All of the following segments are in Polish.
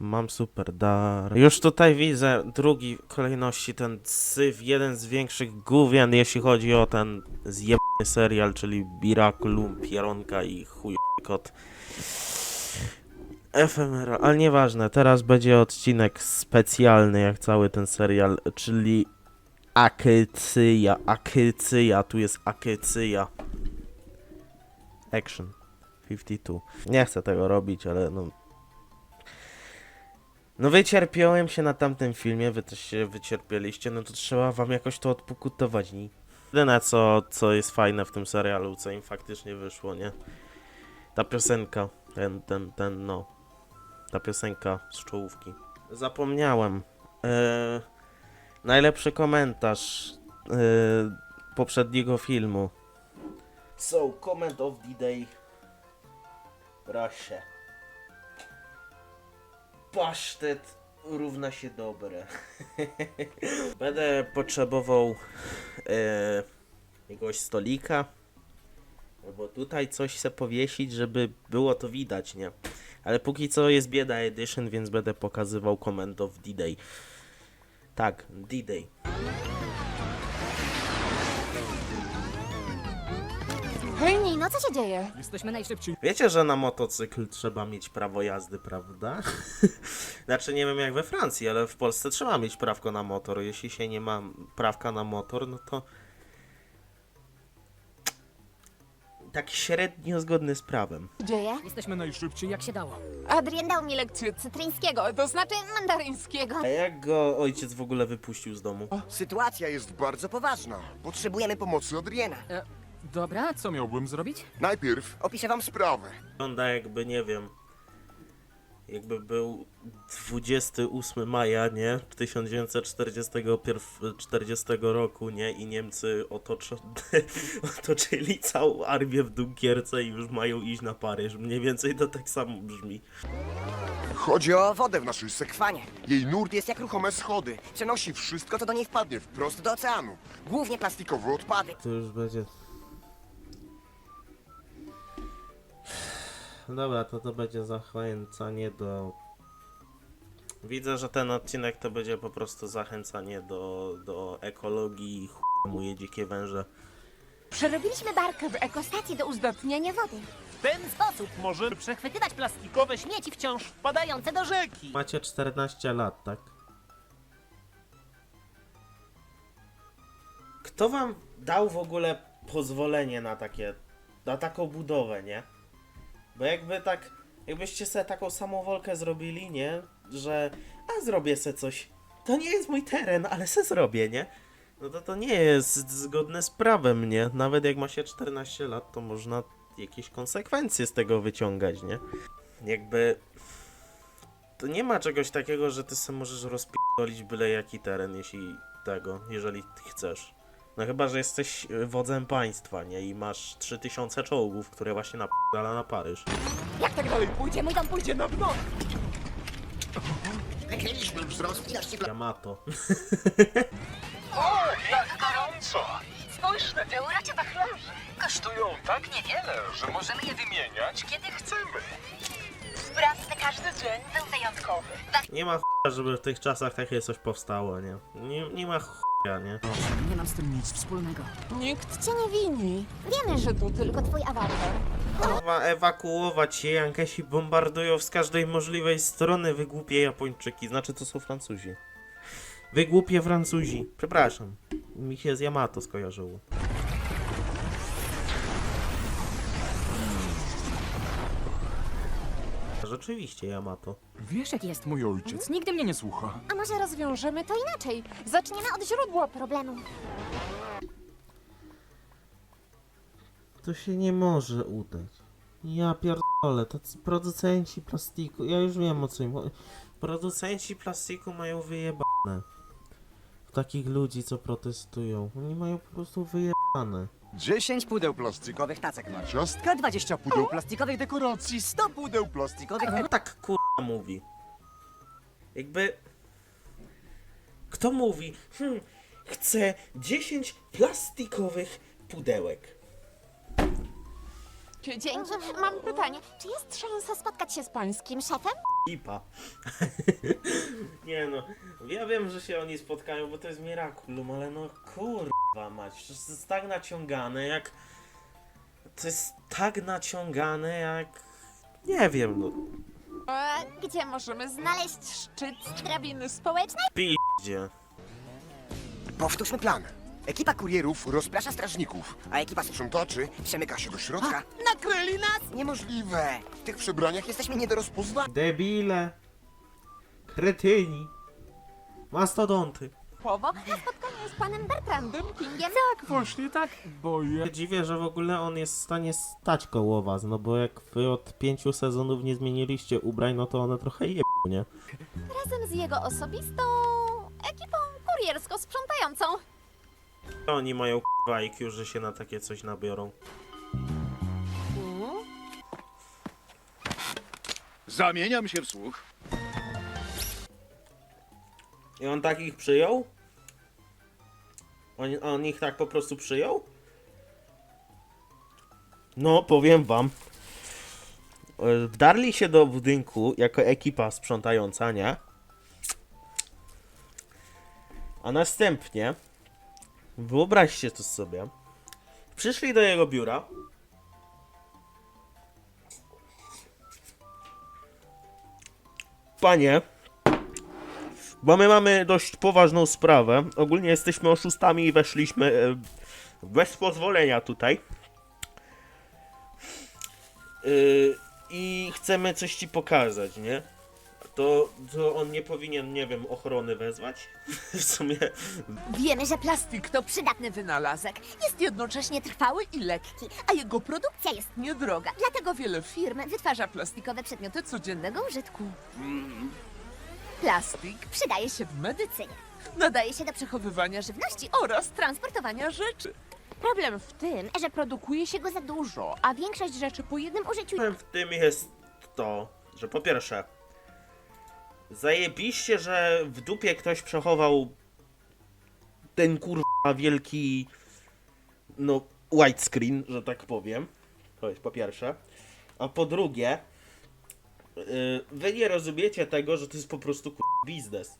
Mam super dar. Już tutaj widzę drugi w kolejności ten syf, jeden z większych gówien, jeśli chodzi o ten zjebany serial, czyli Biraculum, Pieronka i chuj kot. Efemera, ale nieważne, teraz będzie odcinek specjalny jak cały ten serial, czyli Akycyja, Akycyja, tu jest Akycyja. Action 52. Nie chcę tego robić, ale no no wycierpiałem się na tamtym filmie, wy też się wycierpieliście, no to trzeba wam jakoś to odpokutować, nie? Jedyne co, co jest fajne w tym serialu, co im faktycznie wyszło, nie? Ta piosenka, ten, ten, ten, no. Ta piosenka z czołówki. Zapomniałem. Eee, najlepszy komentarz eee, poprzedniego filmu. So, comment of the day. Proszę. Pasztet równa się dobre. Będę potrzebował e, jakiegoś stolika. Albo tutaj coś se powiesić, żeby było to widać, nie? Ale póki co jest bieda edition, więc będę pokazywał comment of D-Day. Tak, D-Day. No co się dzieje? Jesteśmy najszybci. Wiecie, że na motocykl trzeba mieć prawo jazdy, prawda? znaczy nie wiem jak we Francji, ale w Polsce trzeba mieć prawko na motor. Jeśli się nie ma prawka na motor, no to tak średnio zgodny z prawem. Dzieje? Jesteśmy najszybci jak się dało. Adrien dał mi lekcję cytryńskiego, to znaczy mandaryńskiego. A jak go ojciec w ogóle wypuścił z domu? Sytuacja jest bardzo poważna. Potrzebujemy pomocy od Riena. E, dobra, co miałbym zrobić? Najpierw opiszę wam sprawę. Wygląda jakby, nie wiem, jakby był 28 maja, nie? 1940 roku, nie? I Niemcy otoczyli całą armię w Dunkierce i już mają iść na Paryż. Mniej więcej to tak samo brzmi. Chodzi o wodę w naszej sekwanie. Jej nurt jest jak ruchome schody. Przenosi wszystko, co do niej wpadnie, wprost do oceanu. Głównie plastikowe odpady. To już będzie... Dobra, to to będzie zachęcanie do... Widzę, że ten odcinek to będzie po prostu zachęcanie do, do ekologii i chujemuje dzikie węże. Przerobiliśmy barkę w ekostacji do uzdatniania wody. W ten sposób możemy przechwytywać plastikowe śmieci wciąż wpadające do rzeki. Macie 14 lat, tak? Kto wam dał w ogóle pozwolenie na takie, na taką budowę, nie? Bo jakby tak, jakbyście sobie taką samowolkę zrobili, nie? Że, a zrobię se coś. To nie jest mój teren, ale se zrobię, nie? No to to nie jest zgodne z prawem, nie? Nawet jak ma się 14 lat, to można jakieś konsekwencje z tego wyciągać, nie? Jakby to nie ma czegoś takiego, że ty sobie możesz rozpierdolić byle jaki teren, jeśli tego, jeżeli chcesz. No chyba, że jesteś y, wodzem państwa, nie? I masz 3000 czołgów, które właśnie napierdala na Paryż. Jak tak dalej pójdzie, mój dom pójdzie na dno. Wykryliśmy wzrost ilości Yamato. Jak gorąco! Spójrz na te uracie wachlarze. Kosztują tak niewiele, że możemy je wymieniać, kiedy chcemy. Każdy dzień był wyjątkowy. Nie ma ch**a, żeby w tych czasach takie coś powstało, nie? Nie, nie ma ch**a, nie? Nie mam z tym nic wspólnego. Nikt cię nie wini. Wiemy, że tu tylko twój awatar. Trzeba ewakuować się, Jankesi bombardują z każdej możliwej strony, wy głupie Japończyki. Znaczy, to są Francuzi. Wy głupie Francuzi. Przepraszam. Mi się z Yamato skojarzyło. Rzeczywiście Yamato. Wiesz, jaki jest mój ojciec? Nigdy mnie nie słucha. A może rozwiążemy to inaczej? Zaczniemy od źródła problemu. To się nie może udać. Ja pierdolę, tacy producenci plastiku, ja już wiem o co im chodzi. Producenci plastiku mają wyjebane. Takich ludzi, co protestują. Oni mają po prostu wyjebane. 10 pudeł plastikowych tacek na ciastka, 20 pudeł plastikowych dekoracji, 100 pudeł plastikowych... Kto tak kurwa mówi? Jakby... Kto mówi? Hmm, chcę 10 plastikowych pudełek. Dzięki. Mam pytanie. Czy jest szansa spotkać się z pańskim szefem? Ipa. nie no, ja wiem, że się oni spotkają, bo to jest Miraculum, ale no kurwa mać, przecież to jest tak naciągane jak... To jest tak naciągane jak... Nie wiem, no... E, gdzie możemy znaleźć szczyt drabiny społecznej? Piździe. Powtórzmy plan. Ekipa kurierów rozprasza strażników, a ekipa sprzątaczy przemyka się do środka. Nakryli nas! Niemożliwe! W tych przebraniach jesteśmy nie do rozpoznania. Debile. Kretyni. Mastodonty. Słowo na spotkanie z panem Bertrandem Kingiem. Tak, właśnie tak. Bo ja... Ja dziwię, że w ogóle on jest w stanie stać koło was, no bo jak wy od pięciu sezonów nie zmieniliście ubrań, no to one trochę je, nie? Razem z jego osobistą ekipą kuriersko-sprzątającą. Oni mają k***a IQ, że się na takie coś nabiorą. Zamieniam się w słuch. I on tak ich przyjął? On, on ich tak po prostu przyjął? No, powiem wam. E, Wdarli się do budynku jako ekipa sprzątająca, nie? A następnie, wyobraźcie to sobie, przyszli do jego biura. Panie, bo my mamy dość poważną sprawę. Ogólnie jesteśmy oszustami i weszliśmy e, bez pozwolenia tutaj. Yy, I chcemy coś ci pokazać, nie? To, to on nie powinien, nie wiem, ochrony wezwać? w sumie. Wiemy, że plastik to przydatny wynalazek. Jest jednocześnie trwały i lekki, a jego produkcja jest niedroga. Dlatego wiele firm wytwarza plastikowe przedmioty codziennego użytku. Plastik przydaje się w medycynie. Nadaje się do przechowywania żywności oraz transportowania rzeczy. Problem w tym, że produkuje się go za dużo, a większość rzeczy po jednym użyciu W tym jest to, że po pierwsze, zajebiście, że w dupie ktoś przechował ten kurwa wielki, no, widescreen, że tak powiem. To jest po pierwsze. A po drugie, yy, wy nie rozumiecie tego, że to jest po prostu kurwa biznes.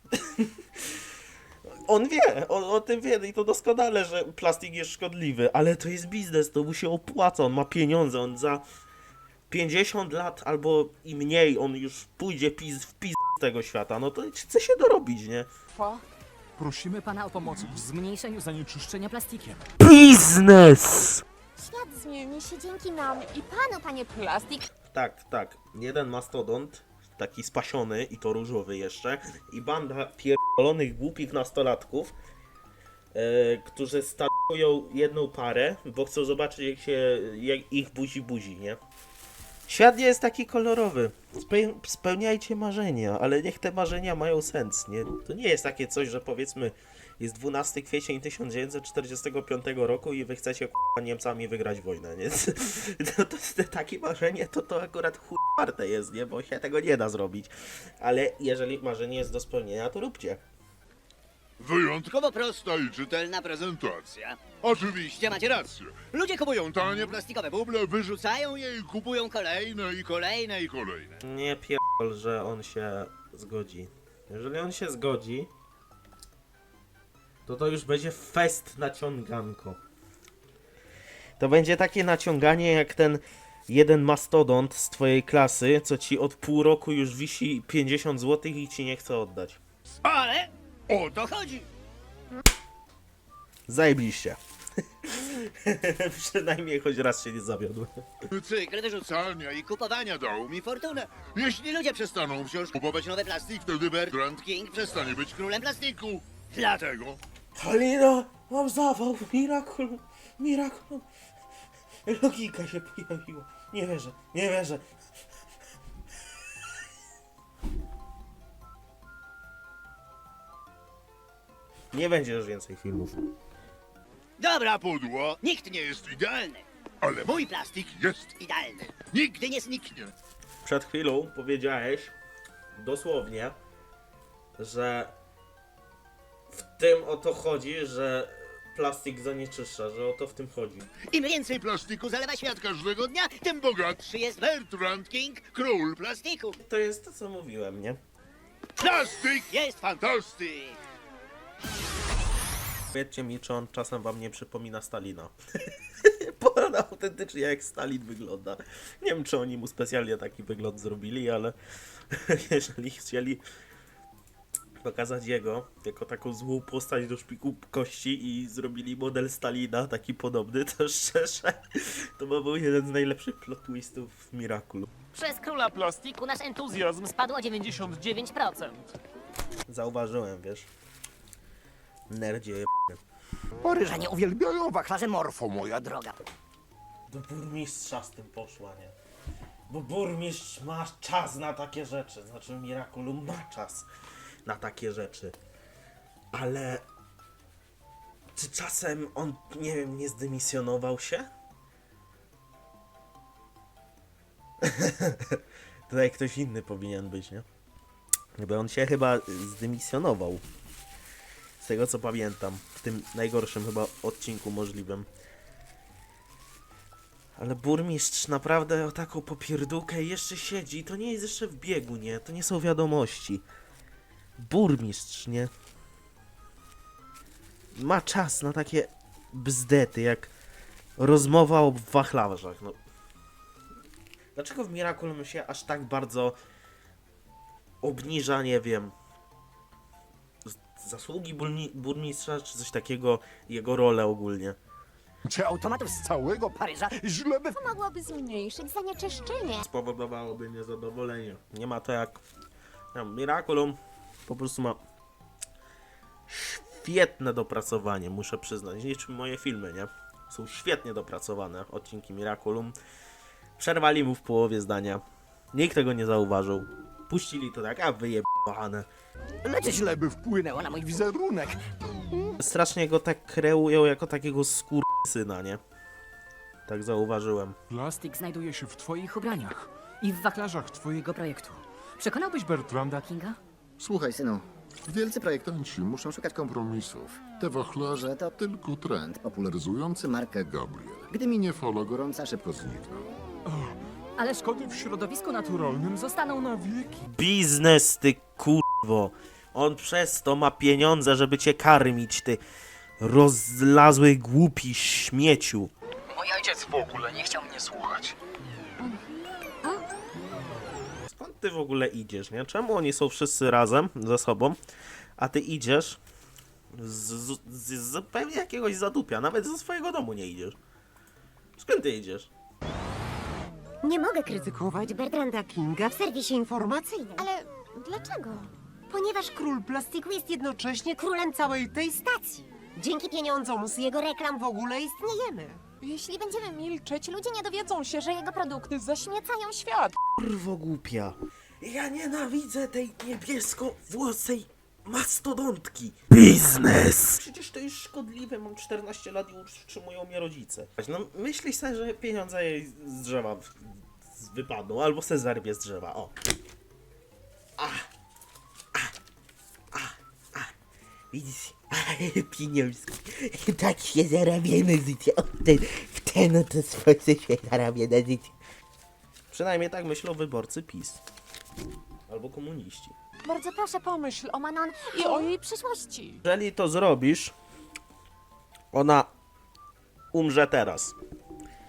On wie, on o tym wie i to doskonale, że plastik jest szkodliwy, ale to jest biznes, to mu się opłaca, on ma pieniądze, on za 50 lat albo i mniej on już pójdzie w pis tego świata, no to chce się dorobić, nie? Prosimy pana o pomoc w zmniejszeniu zanieczyszczenia plastikiem. Biznes! Świat zmieni się dzięki nam i panu, panie Plastik. Tak, tak, jeden mastodont, taki spasiony i to różowy jeszcze i banda pierdolonych głupich nastolatków, e, którzy stakują jedną parę, bo chcą zobaczyć jak się jak ich buzi buzi, nie? Świat nie jest taki kolorowy. Spe- spełniajcie marzenia, ale niech te marzenia mają sens, nie? To nie jest takie coś, że powiedzmy jest 12 kwiecień 1945 roku i wy chcecie k***a, Niemcami wygrać wojnę, nie? To, to, to takie marzenie to to akurat chuj warte jest, nie? Bo się tego nie da zrobić. Ale jeżeli marzenie jest do spełnienia, to róbcie. Wyjątkowo prosta i czytelna prezentacja. Oczywiście macie rację. Ludzie kupują tanie plastikowe buble, wyrzucają je i kupują kolejne i kolejne i kolejne. Nie pierdol, że on się zgodzi. Jeżeli on się zgodzi, to to już będzie fest naciąganko. To będzie takie naciąganie jak ten jeden mastodont z twojej klasy, co ci od pół roku już wisi 50 zł i ci nie chce oddać. Ale o to chodzi. Zajebiście. Przynajmniej choć raz się nie zawiodłem. Cykl wyrzucania i kupowania dał mi fortunę. Jeśli ludzie przestaną wciąż kupować nowy plastik, wtedy Bertrand King przestanie być królem plastiku. Dlatego Halina, mam zawał, mirakulum, mirakulum. Logika się pojawiła. Nie wierzę, nie wierzę. Nie będzie już więcej filmów. Dobra pudło, nikt nie jest idealny. Ale mój plastik jest idealny. Nigdy nie zniknie. Przed chwilą powiedziałeś dosłownie, że w tym o to chodzi, że plastik zanieczyszcza, że o to w tym chodzi. Im więcej plastiku zalewa świat każdego dnia, tym bogatszy jest Bertrand King, król plastiku. To jest to, co mówiłem, nie? Plastik jest fantastyk! Powiedzcie mi, czy on czasem wam nie przypomina Stalina. Bo on autentycznie jak Stalin wygląda. Nie wiem, czy oni mu specjalnie taki wygląd zrobili, ale jeżeli chcieli pokazać jego jako taką złą postać do szpiku kości i zrobili model Stalina taki podobny, to szczerze, to by był jeden z najlepszych plot twistów w Miracle. Przez króla plastiku nasz entuzjazm spadł o 99%. Zauważyłem, wiesz. Nerdzie je... Poryżanie uwielbiają wachlarze morfo, moja droga. Do burmistrza z tym poszła, nie? Bo burmistrz ma czas na takie rzeczy. Znaczy Miraculum ma czas na takie rzeczy. Ale... Czy czasem on, nie wiem, nie zdymisjonował się? Tutaj ktoś inny powinien być, nie? Bo on się chyba zdymisjonował. Z tego co pamiętam. W tym najgorszym chyba odcinku możliwym. Ale burmistrz naprawdę o taką popierdółkę jeszcze siedzi. To nie jest jeszcze w biegu, nie? To nie są wiadomości. Burmistrz, nie? Ma czas na takie bzdety, jak rozmowa o wachlarzach, no. Dlaczego w Miraculum się aż tak bardzo obniża, nie wiem, zasługi burmistrza, czy coś takiego, jego rolę ogólnie? Czy automatów z całego Paryża źle by... Mogłoby zmniejszyć zanieczyszczenie. spowodowałoby niezadowolenie. Nie ma to jak nie wiem, Miraculum po prostu ma świetne dopracowanie, muszę przyznać. Niczym moje filmy, nie? Są świetnie dopracowane odcinki Miraculum. Przerwali mu w połowie zdania. Nikt tego nie zauważył. Puścili to tak, a wyjebane. Lecz źle by wpłynęło na mój wizerunek. Strasznie go tak kreują jako takiego skursyna, nie? Tak zauważyłem. Plastik znajduje się w twoich ubraniach i w wachlarzach twojego projektu. Przekonałbyś Bertranda Kinga? Słuchaj, synu. Wielcy projektanci muszą szukać kompromisów. Te wachlarze to tylko trend popularyzujący markę Gabriel. Gdy minie folo, gorąca szybko znikną. Ale szkody w środowisku naturalnym zostaną na wieki. Biznes, ty kurwo. On przez to ma pieniądze, żeby cię karmić, ty rozlazły głupi śmieciu. Mój ojciec w ogóle nie chciał mnie słuchać. Skąd ty w ogóle idziesz, nie? Czemu oni są wszyscy razem ze sobą, a ty idziesz z, z, z zupełnie jakiegoś zadupia, nawet ze swojego domu nie idziesz. Skąd ty idziesz? Nie mogę krytykować Bertranda Kinga w serwisie informacyjnym, Ale dlaczego? ponieważ król plastiku jest jednocześnie królem całej tej stacji. Dzięki pieniądzom z jego reklam w ogóle istniejemy. Jeśli będziemy milczeć, ludzie nie dowiedzą się, że jego produkty zaśmiecają świat. Kurwo głupia. Ja nienawidzę tej niebiesko-włosej mastodontki. Biznes! Przecież to jest szkodliwe, mam 14 lat i utrzymują mnie rodzice. No myślisz sobie, że pieniądze jej z drzewa w- z- wypadną, albo se zerwie z drzewa, o. Widzisz, pieniążki. Tak się zarabia na życie. O, ten, w ten oto sposób się zarabia na życie. Przynajmniej tak myślą wyborcy PiS. Albo komuniści. Bardzo proszę pomyśl o Manon i o jej przyszłości. Jeżeli to zrobisz, ona umrze teraz.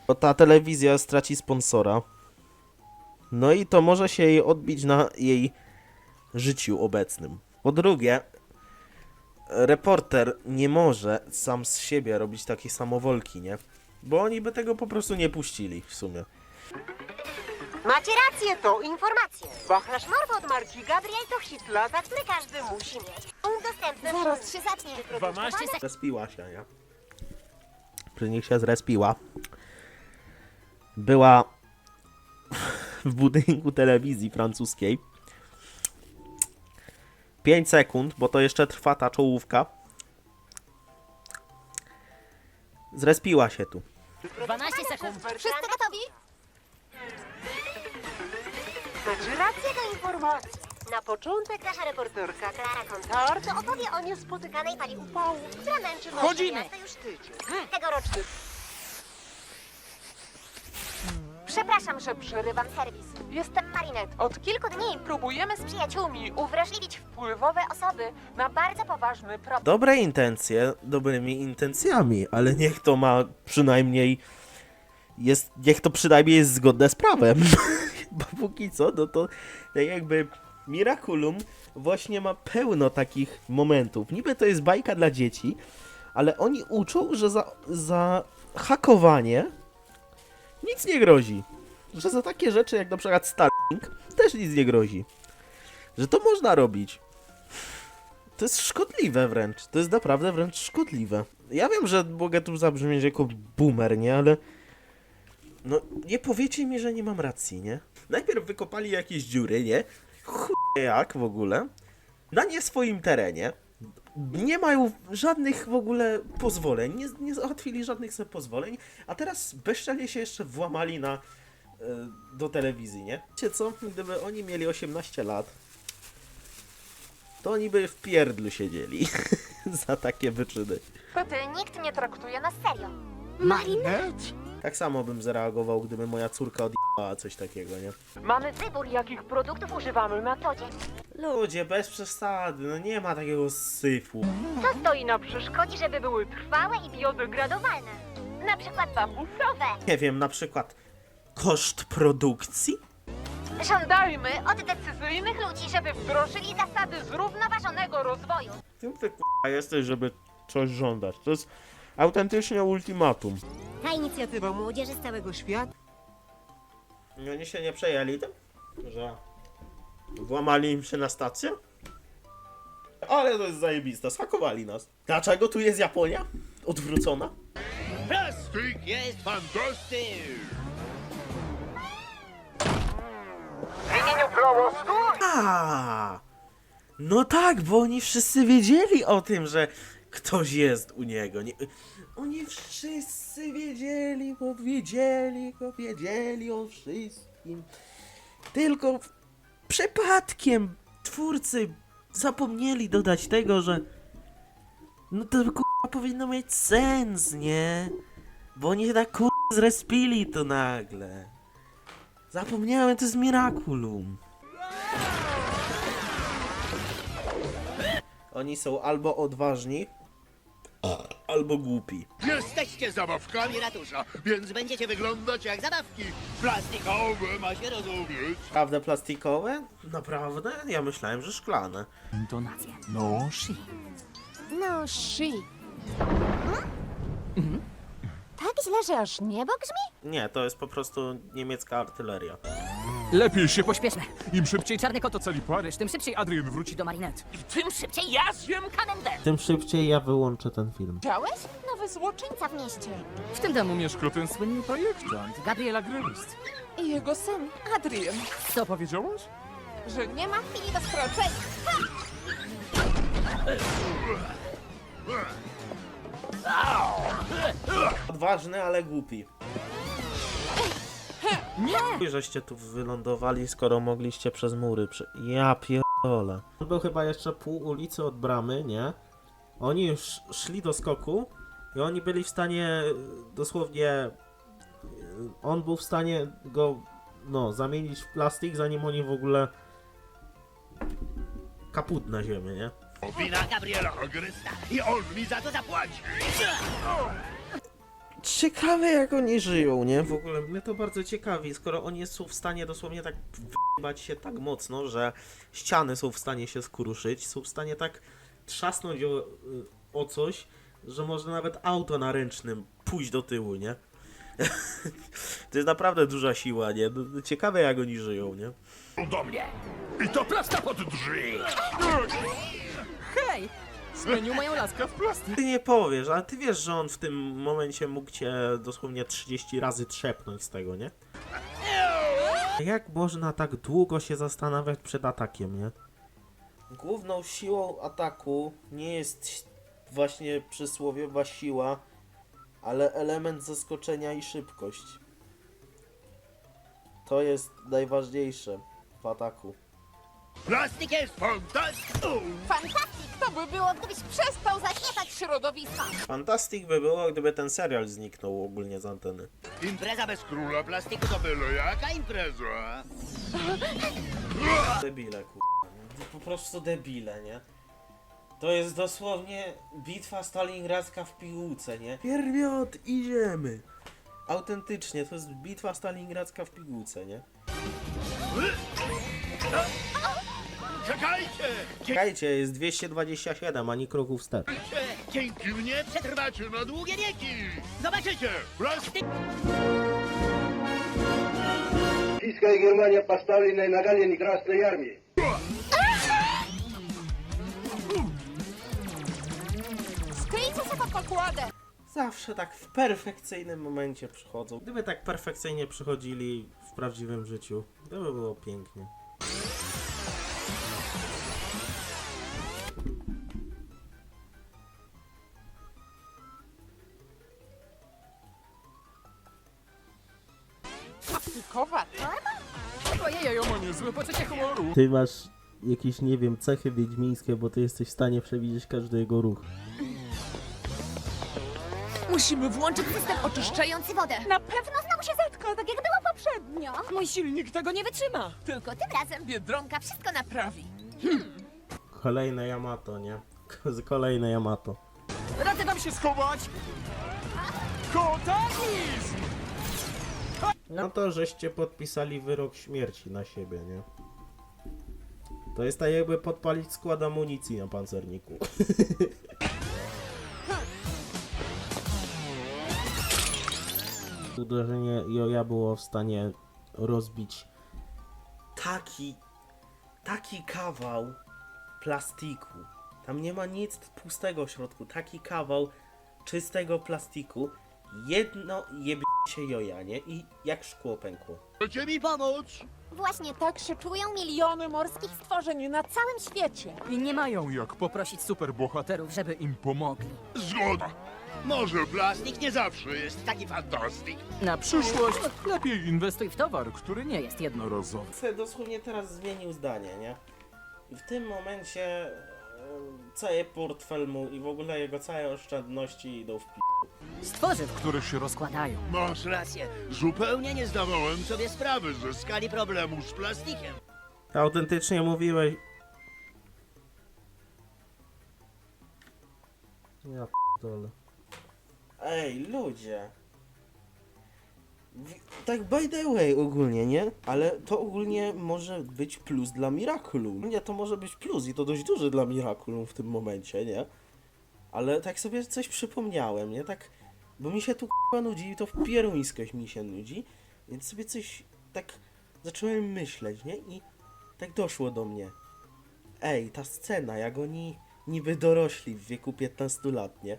Bo ta telewizja straci sponsora. No i to może się jej odbić na jej życiu obecnym. Po drugie, reporter nie może sam z siebie robić takiej samowolki, nie? Bo oni by tego po prostu nie puścili w sumie. Macie rację, to informacje. Wachlarz Morf od marki Gabriel to hit latać, który każdy musi mieć. Udostępnę Zaraz się zacznie. 12 sekund. Zrespiła się, nie? Przy nich się zrespiła. Była w budynku telewizji francuskiej. 5 sekund, bo to jeszcze trwa ta czołówka. Zrespiła się tu. 12 sekund. Wszyscy gotowi? Macie rację, to informacje. Na początek nasza reporterka Klara Kontorto opowie o niespotykanej fali upału, która męczy nasze miasto już tydzień. Tegoroczny... Przepraszam, że przerywam serwis. Jestem Marinette. Od kilku dni próbujemy z przyjaciółmi uwrażliwić wpływowe osoby na bardzo poważny problem. Dobre intencje, dobrymi intencjami, ale niech to ma przynajmniej jest, niech to przynajmniej jest zgodne z prawem. Bo póki co, no to tak jakby Miraculum właśnie ma pełno takich momentów. Niby to jest bajka dla dzieci, ale oni uczą, że za, za hakowanie nic nie grozi. Że za takie rzeczy jak na przykład Starlink też nic nie grozi. Że to można robić. To jest szkodliwe wręcz. To jest naprawdę wręcz szkodliwe. Ja wiem, że mogę tu zabrzmieć jako boomer, nie? Ale... No, nie powiecie mi, że nie mam racji, nie? Najpierw wykopali jakieś dziury, nie? Chuj jak w ogóle. Na nie swoim terenie. Nie mają żadnych w ogóle pozwoleń. Nie, nie załatwili żadnych sobie pozwoleń. A teraz bezczelnie się jeszcze włamali na... e, do telewizji, nie? Wiecie co? Gdyby oni mieli 18 lat, to oni by w pierdlu siedzieli za takie wyczyny. Ty nikt nie traktuje nas serio. Tak samo bym zareagował, gdyby moja córka odjebała coś takiego, nie? Mamy wybór, jakich produktów używamy na co dzień. Ludzie, bez przesady, no nie ma takiego syfu. Co stoi na przeszkodzie, żeby były trwałe i biodegradowalne? Na przykład bambusowe. Nie wiem, na przykład koszt produkcji? Żądajmy od decyzyjnych ludzi, żeby wdrożyli zasady zrównoważonego rozwoju. Tym ty k***a jesteś, żeby coś żądać. To jest autentycznie ultimatum. Ta inicjatywa młodzieży z całego świata. I oni się nie przejęli tym, że włamali im się na stację? Ale to jest zajebiste, schakowali nas. Dlaczego tu jest Japonia? Odwrócona? Plastik jest fantastyczny! A, no tak, bo oni wszyscy wiedzieli o tym, że ktoś jest u niego. Nie, oni wszyscy wiedzieli, bo wiedzieli, go wiedzieli o wszystkim. Tylko przypadkiem twórcy zapomnieli dodać tego, że no to kurwa powinno mieć sens, nie? Bo oni tak kurwa zrespili to nagle. Zapomniałem, to jest Miraculum. Oni są albo odważni, albo głupi. Jesteście zabawkami ratusza, więc będziecie wyglądać jak zabawki. Plastikowe, ma się rozumieć. Prawda plastikowe? Naprawdę? Ja myślałem, że szklane. Intonacje. No, shi. No, shi. Tak źle, że aż niebo grzmi? Nie, to jest po prostu niemiecka artyleria. Lepiej się pośpieszmy. Im szybciej czarny kot ocali Paryż, tym szybciej Adrian wróci do Marinette. Tym szybciej ja zjem kalendarz. Tym szybciej ja wyłączę ten film. Widziałeś? Nowy złoczyńca w mieście. W tym domu mieszka ten słynny projektant, Gabriela Grylist. I jego syn, Adrian. Co powiedziałaś? Że nie ma chwili do stracenia. Odważny, ale głupi. Nie! Żeście tu wylądowali, skoro mogliście przez mury prze... Ja pierdolę. Był chyba jeszcze pół ulicy od bramy, nie? Oni już szli do skoku i oni byli w stanie e, dosłownie... e, On był w stanie go, no, zamienić w plastik, zanim oni w ogóle... Kaput na ziemię, nie? Wina Gabriela Ogrysta i on mi za to zapłaci. Ciekawe jak oni żyją, nie? W ogóle mnie to bardzo ciekawi, skoro oni są w stanie dosłownie tak wyjebać się tak mocno, że ściany są w stanie się skruszyć, są w stanie tak trzasnąć o, o coś, że można nawet auto na ręcznym pójść do tyłu, nie? to jest naprawdę duża siła, nie? No, Ciekawe jak oni żyją, nie? Do mnie. I to prosto pod drzwi. Hej! Zmienił moją laskę w plastik. Ty nie powiesz, ale ty wiesz, że on w tym momencie mógł cię dosłownie 30 razy trzepnąć z tego, nie? Jak można tak długo się zastanawiać przed atakiem, nie? Główną siłą ataku nie jest właśnie przysłowiowa siła, ale element zaskoczenia i szybkość. To jest najważniejsze w ataku. Plastik jest fantastyczny! To by było, gdybyś przestał zaśmiecać środowiska. Fantastic by było, gdyby ten serial zniknął ogólnie z anteny. Impreza bez króla plastiku to byle jaka impreza? Debile, kurwa. nie? Po prostu debile, nie? To jest dosłownie bitwa stalingradzka w pigułce, nie? Pierwiot, idziemy! Autentycznie, to jest bitwa stalingradzka w pigułce, nie? Czekajcie! Czekajcie, jest 227, ani kroków wstecz. Czekajcie! Dzięki mnie przetrwacie na długie wieki! Zobaczycie! Plastik... Российская Германия поставленная на колени Красной Армии. Skryjcie się pod pokładę. Zawsze tak w perfekcyjnym momencie przychodzą. Gdyby tak perfekcyjnie przychodzili w prawdziwym życiu, to by było pięknie. Ty masz jakieś, nie wiem, cechy wiedźmińskie, bo ty jesteś w stanie przewidzieć każdy jego ruch. Musimy włączyć system oczyszczający wodę. Na pewno znowu się zetknął, tak jak było poprzednio. Mój silnik tego nie wytrzyma. Tylko tym razem Biedronka wszystko naprawi. Kolejne Yamato, nie? Kolejne Yamato. Radzę tam się schować! Kotakis! No to żeście podpisali wyrok śmierci na siebie, nie? To jest tak jakby podpalić skład amunicji na pancerniku. Uderzenie Joja było w stanie rozbić taki, taki kawał plastiku. Tam nie ma nic pustego w środku. Taki kawał czystego plastiku. Jedno jebie się Joja, nie? I jak szkło pękło. Chcecie mi pomóc? Właśnie tak się czują miliony morskich stworzeń na całym świecie. I nie mają jak poprosić superbohaterów, żeby im pomogli. Zgoda! Może plastik nie zawsze jest taki fantastik. Na przyszłość lepiej inwestuj w towar, który nie jest jednorazowy. Se dosłownie teraz zmienił zdanie, nie? I w tym momencie e, cały portfel mu i w ogóle jego całe oszczędności idą w pi... Stworzyw, które się rozkładają. Masz rację. Zupełnie nie zdawałem sobie sprawy ze skali problemu z plastikiem. Autentycznie mówiłeś... Ja p***dolę. Ej, ludzie. Wi- Tak by the way ogólnie, nie? Ale to ogólnie może być plus dla Miraculum. Nie, to może być plus i to dość duży dla Miraculum w tym momencie, nie? Ale tak sobie coś przypomniałem, nie? Tak, bo mi się tu k***a nudzi i to w pieruńskość mi się nudzi, więc sobie coś tak zacząłem myśleć, nie? I tak doszło do mnie. Ej, ta scena, jak oni niby dorośli w wieku 15 lat, nie?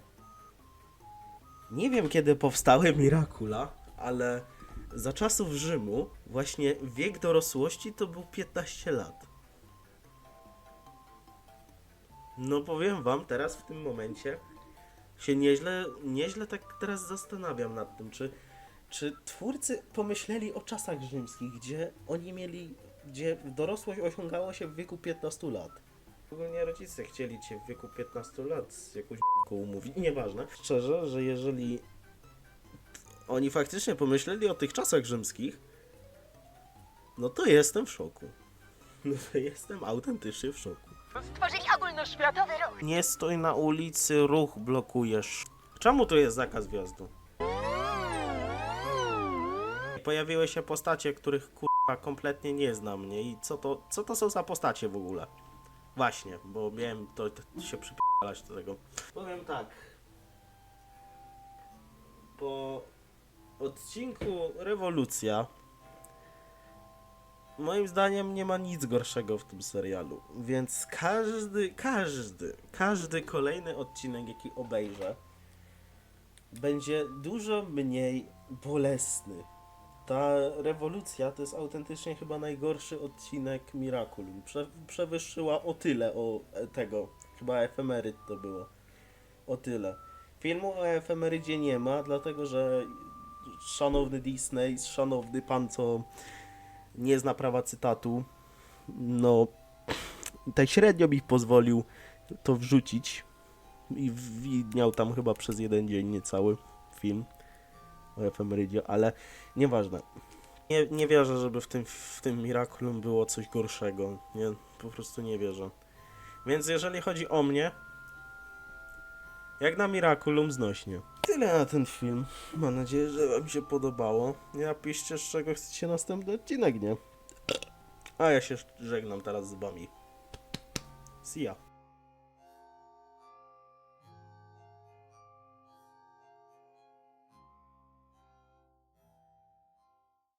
Nie wiem kiedy powstały Miracula, ale za czasów Rzymu właśnie wiek dorosłości to był 15 lat. No powiem wam teraz w tym momencie się nieźle, nieźle tak teraz zastanawiam nad tym, czy, czy twórcy pomyśleli o czasach rzymskich, gdzie oni mieli, gdzie dorosłość osiągało się w wieku 15 lat. Ogólnie rodzice chcieli cię w wieku 15 lat z jakąś umówić, nieważne. Szczerze, że jeżeli oni faktycznie pomyśleli o tych czasach rzymskich, no to jestem w szoku. No to jestem autentycznie w szoku. Stworzyli ogólnoświatowy ruch. Nie stój na ulicy, ruch blokujesz. Czemu tu jest zakaz wjazdu? Pojawiły się postacie, których kurwa kompletnie nie znam, nie? I co to, co to są za postacie w ogóle? Właśnie, bo miałem to, to się przypalać do tego. Powiem tak. Po odcinku Rewolucja moim zdaniem nie ma nic gorszego w tym serialu, więc każdy, każdy, każdy kolejny odcinek, jaki obejrzę, będzie dużo mniej bolesny. Ta rewolucja to jest autentycznie chyba najgorszy odcinek Miraculum. Prze przewyższyła o tyle o e, tego, chyba efemeryt to było. O tyle. Filmu o efemerydzie nie ma, dlatego że szanowny Disney, szanowny pan, co nie zna prawa cytatu, no tak średnio mi pozwolił to wrzucić i widniał tam chyba przez jeden dzień niecały film o efemerydzie, ale nieważne. Nie, nie wierzę, żeby w tym, w tym Miraculum było coś gorszego. Nie, po prostu nie wierzę. Więc jeżeli chodzi o mnie, jak na Miraculum znośnie. Tyle na ten film. Mam nadzieję, że wam się podobało. Napiszcie z czego chcecie następny odcinek, nie? A ja się żegnam teraz z wami. See ya.